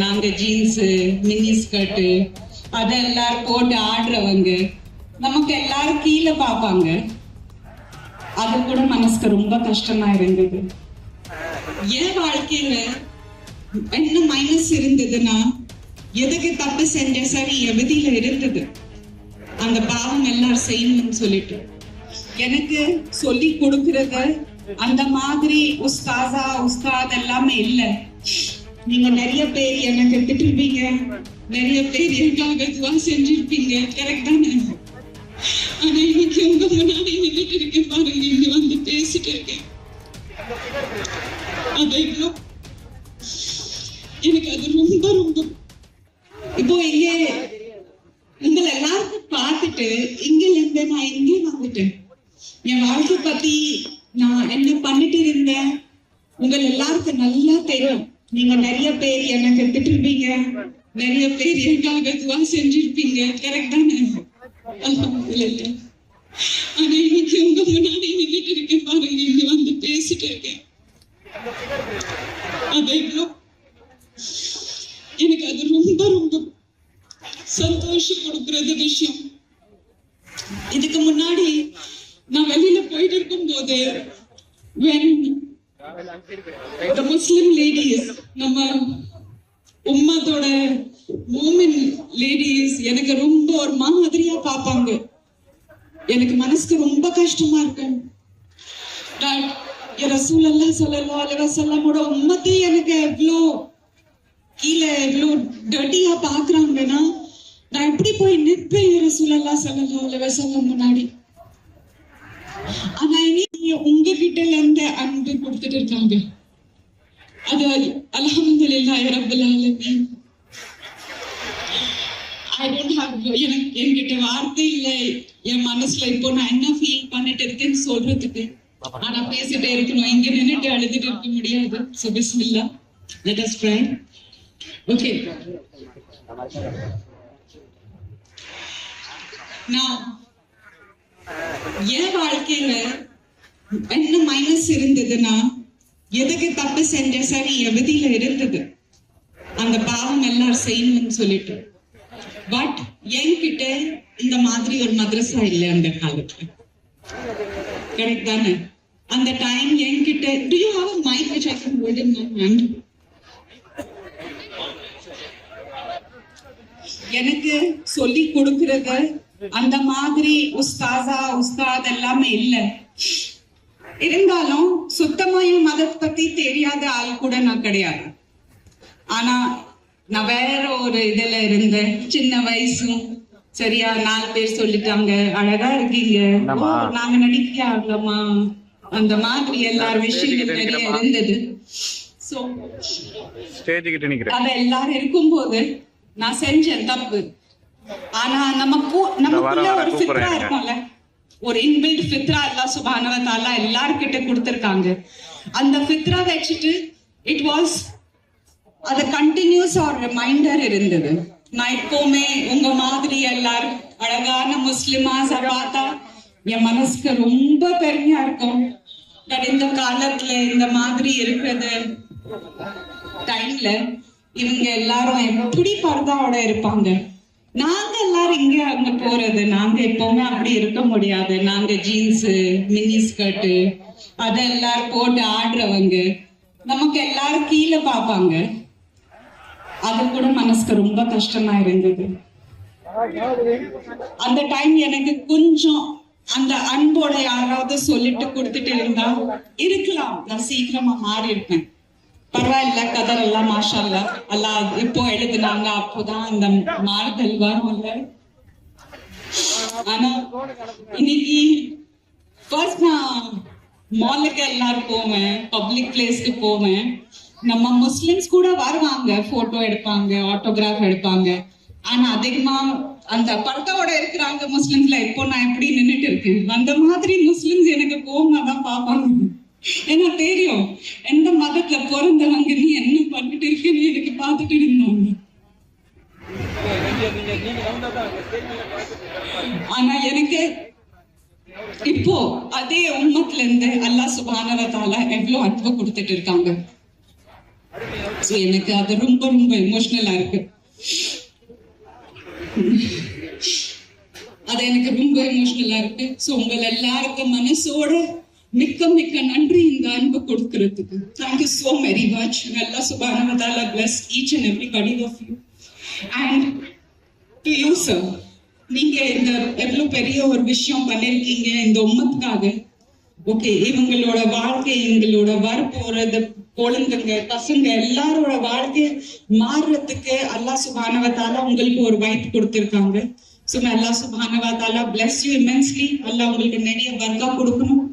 நாங்க jeans mini skirt எல்லாரும் போட்டு ஆடுறவங்க நமக்கு எல்லாரும் கீழே பார்ப்பாங்க. அது கூட மனசுக்கு ரொம்ப கஷ்டமா இருந்தது. என் வாழ்க்கையில என்ன மைனஸ் இருந்ததுன்னா எதுக்கு தப்பு செஞ்ச சரி எவதியில இருந்தது? அந்த பாவம் எல்லாரும் செய்யணும்னு சொல்லிட்டு. எனக்கு சொல்லி கொடுக்கறது அந்த மாதிரி உஸ்தாசா உஸ்தாத் எல்லாமே இல்ல. நீங்க நிறைய பேர் எனக்கு திட்டிருப்பீங்க நிறைய பேர் எனக்காக துவா செஞ்சிருப்பீங்க. கரெக்ட் தானே? ஆனா இன்னைக்கு உங்க முன்னாடி நின்றுட்டு இருக்கேன் பாருங்க. இங்க வந்து பேசிட்டு இருக்கேன். அது இவ்வளோ எனக்கு அது ரொம்ப ரொம்ப இப்போ இங்கே உங்களை எல்லாருக்கும் பார்த்துட்டு இங்க இருந்து நான் இங்கே வந்துட்டேன். என் வாழ்க்கை பத்தி நான் என்ன பண்ணிட்டு இருந்தேன்? உங்கள் எல்லாருக்கும் நல்லா தெரியும். நீங்க நிறைய பேர் எனக்கு இருப்பீங்க நிறைய பேர் எனக்காக துவா செஞ்சிருப்பீங்க. கரெக்ட் தானே? ஆனா இன்னைக்கு உங்க முன்னாடி நின்றுட்டு இருக்கேன் பாருங்க. இங்க வந்து பேசிட்டு இருக்கேன். அது எவ்வளோ? எனக்கு அது ரொம்ப ரொம்ப சந்தோஷம் கொடுக்கறது விஷயம். இதுக்கு முன்னாடி நான் வெளியில போயிட்டு இருக்கும் போது when the Muslim ladies நம்ம உம்மத்தோட மூமின் லேடிஸ் எனக்கு ரொம்ப ஒரு மாதிரியா பார்ப்பாங்க. எனக்கு மனசுக்கு ரொம்ப கஷ்டமா இருக்கு. நான் என் ரசூலல்லாஹ் ஸல்லல்லாஹு அலைஹி வஸல்லமோட உம்மத்தை எனக்கு எவ்வளோ கீழே எவ்வளோ டர்ட்டியா பாக்குறாங்கன்னா நான் எப்படி போய் நிற்பேன் என் ரசூலல்லாஹ் ஸல்லல்லாஹு அலைஹி வஸல்லம் முன்னாடி? ஆனா இனி உங்ககிட்ட இருந்து அன்பு கொடுத்துட்டு இருக்காங்க. அது அலமது ரப்பில் ஐ டோன்ட் ஹேவ் எனக்கு என்கிட்ட வார்த்தை இல்லை. என் மனசுல இப்போ நான் என்ன ஃபீல் பண்ணிட்டு இருக்கேன்னு சொல்றதுக்கு. ஆனா பேசிட்டே இருக்கணும். இங்க நின்னுட்டு அழுதுட்டு இருக்க முடியாது. சோ பிஸ்மில்லா. லெட் அஸ் ப்ரே ஓகே நான் என் வாழ்க்கையில என்ன மைனஸ் இருந்ததுன்னா எதுக்கு தப்பு செஞ்ச சரி எவதியில இருந்தது அந்த பாவம் எல்லாரும் செய்யணும்னு சொல்லிட்டு பட் என்கிட்ட இந்த மாதிரி ஒரு மதரசா இல்லை அந்த காலத்துல கரெக்ட் தானே அந்த டைம் என்கிட்ட do you have mic which I can hold in my hand எனக்கு சொல்லி கொடுக்கறது அந்த மாதிரி உஸ்தாதா உஸ்தாத் எல்லாமே இல்லை இருந்தாலும் சுத்தமா என் மதத்தை பத்தி தெரியாத ஆள் கூட நான் கிடையாது. ஆனா நான் வேற ஒரு இதுல இருந்தேன் சின்ன வயசும் சரியா நாலு பேர் சொல்லிட்டாங்க அழகா இருக்கீங்க. நாங்க நடிக்காங்கம்மா அந்த மாதிரி எல்லார் விஷயங்கள் நிறைய இருந்தது. அத எல்லாரும் இருக்கும்போது நான் செஞ்சேன் தப்பு. ஆனா நமக்கு நமக்குள்ள ஒரு இருங்க. இருக்கும்ல. ஒரு இன்பில்ட் ஃபித்ரா அல்லா சுப்ஹானஹு வ தஆலா எல்லார்கிட்ட அந்த ஃபித்ரா வச்சுட்டு இட் வாஸ் அது கண்டினியூஸ் ஒரு ரிமைண்டர் இருந்தது. நான் எப்பவுமே உங்க மாதிரி எல்லாரும் அழகான முஸ்லிமா பார்த்தா என் மனசுக்கு ரொம்ப பெருமையா இருக்கும். நான் இந்த காலத்துல இந்த மாதிரி இருக்கிறது டைம்ல இவங்க எல்லாரும் எப்படி பரதாவோட இருப்பாங்க? நாங்க எல்லாரும் இங்க அங்க போறது நாங்க எப்பவுமே அப்படி இருக்க முடியாது. நாங்க ஜீன்ஸ் மினி ஸ்கர்ட் எல்லாரும் போட்டு ஆடுறவங்க நமக்கு எல்லாரும் கீழே பார்ப்பாங்க. அது கூட மனசுக்கு ரொம்ப கஷ்டமா இருந்தது. அந்த டைம் எனக்கு கொஞ்சம் அந்த அன்போட யாராவது சொல்லிட்டு கொடுத்துட்டு இருந்தா இருக்கலாம். நான் சீக்கிரமா மாறி இருப்பேன் பரவாயில்ல கதர் எல்லாம் மாஷா அல்லா இப்போ எழுதுனாங்க அப்போதான் அந்த மாறுதல் வரும்ல ஆனா இன்னைக்கு ஃபர்ஸ்ட் நான் மாலுக்கு எல்லாரும் போவேன் பப்ளிக் பிளேஸ்க்கு போவேன். நம்ம முஸ்லிம்ஸ் கூட வருவாங்க போட்டோ எடுப்பாங்க ஆட்டோகிராஃப் எடுப்பாங்க. ஆனா அதிகமா அந்த பர்தாவோட இருக்கிறாங்க முஸ்லிம்ஸ்ல இப்போ நான் எப்படி நின்னுட்டு இருக்கேன்? அந்த மாதிரி முஸ்லிம்ஸ் எனக்கு கோமா தான் பார்ப்பாங்க. ஏன்னா தெரியும். எந்த மதத்துல பிறந்தவங்க நீ என்ன பண்ணிட்டு இருக்கேன்னு எனக்கு பார்த்துட்டு இருந்தோம் ஆனா எனக்கு இப்போ அதே உம்மத்துல இருந்து அல்லாஹ் சுபானவத்தால எவ்வளவு அன்பு கொடுத்துட்டு இருக்காங்க. எனக்கு அது ரொம்ப ரொம்ப எமோஷனலா இருக்கு. அது எனக்கு ரொம்ப எமோஷனலா இருக்கு. ஸோ உங்கள் எல்லாருக்கும் மனசோட மிக்க மிக்க நன்றி இந்த அன்பு கொடுக்கறதுக்கு. தேங்க்யூ சோ வெரி மச் நல்லா சுபானவதால bless each and every of you and to you sir நீங்க இந்த எவ்வளவு பெரிய ஒரு விஷயம் பண்ணிருக்கீங்க இந்த உம்மத்துக்காக. ஓகே இவங்களோட வாழ்க்கை எங்களோட வரப்போறது குழந்தைங்க பசங்க எல்லாரோட வாழ்க்கை மாறுறதுக்கு அல்லா சுபானவத்தால உங்களுக்கு ஒரு வாய்ப்பு கொடுத்துருக்காங்க. ஸோ அல்லாஹ் சுபானவத்தால பிளஸ் யூ இமென்ஸ்லி அல்லா உங்களுக்கு நிறைய வர்க்கா கொடுக்கணும்.